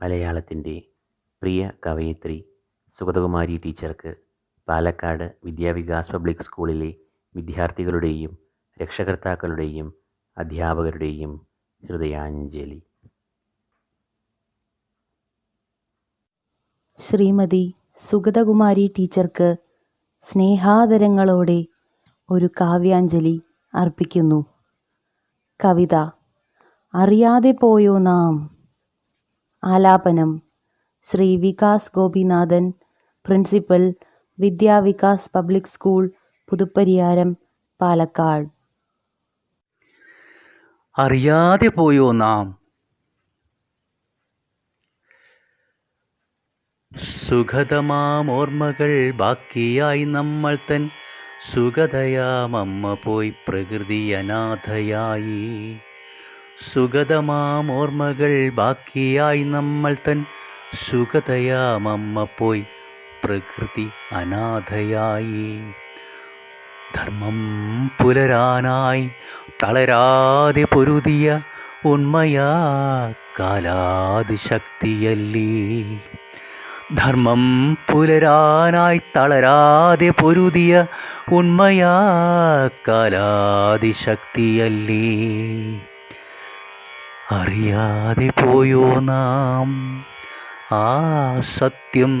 മലയാളത്തിന്റെ പ്രിയ കവയിത്രി സുഗതകുമാരി ടീച്ചർക്ക് പാലക്കാട് വിദ്യാവികാസ് പബ്ലിക് സ്കൂളിലെ വിദ്യാർത്ഥികളുടെയും രക്ഷകർത്താക്കളുടെയും അധ്യാപകരുടെയും ഹൃദയാഞ്ജലി. ശ്രീമതി സുഗതകുമാരി ടീച്ചർക്ക് സ്നേഹാദരങ്ങളോടെ ഒരു കാവ്യാഞ്ജലി അർപ്പിക്കുന്നു. കവിത അറിയാതെ പോയോ നാം ആലാപനം. Shri Vikas Gopinathan principal Vidyavikas public school Puthuppariyaram Palakkad. അറിയാതെ പോയോ നാം? സുഖതമാമോർമ്മകൾ ബാക്കിയായി നമ്മൾ തൻ സുഗതയാമമ്മ പോയി പ്രകൃതി അനാഥയായി. സുഗതമാമോർമ്മകൾ ബാക്കിയായി നമ്മൾ തൻ സുഗതയാമമ്മ പോയി പ്രകൃതി അനാഥയായി. ധർമ്മം പുലരാനായി തളരാതെ പൊരുതിയ ഉണ്മയാ കാലാതിശക്തിയല്ലേ. ധർമ്മം പുലരാനായി തളരാതെ പൊരുതിയ ഉണ്മയാ കാലാതിശക്തിയല്ലേ. അറിയാതെ പോയോ നാം? ആ സത്യം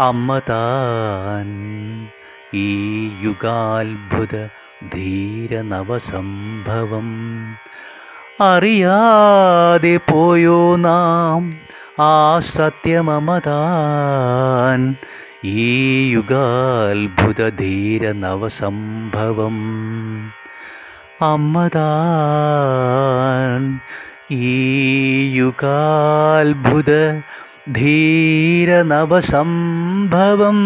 അമ്മ താൻ ഈ യുഗാത്ഭുത ധീരനവസംഭവം. അറിയാതെ പോയോ നാം? ആ സത്യമമതാൻ ഈ യുഗാത്ഭുത ധീര നവസംഭവം അമ്മതാൻ ഈ യുഗാത്ഭുത ധീര നവസംഭവം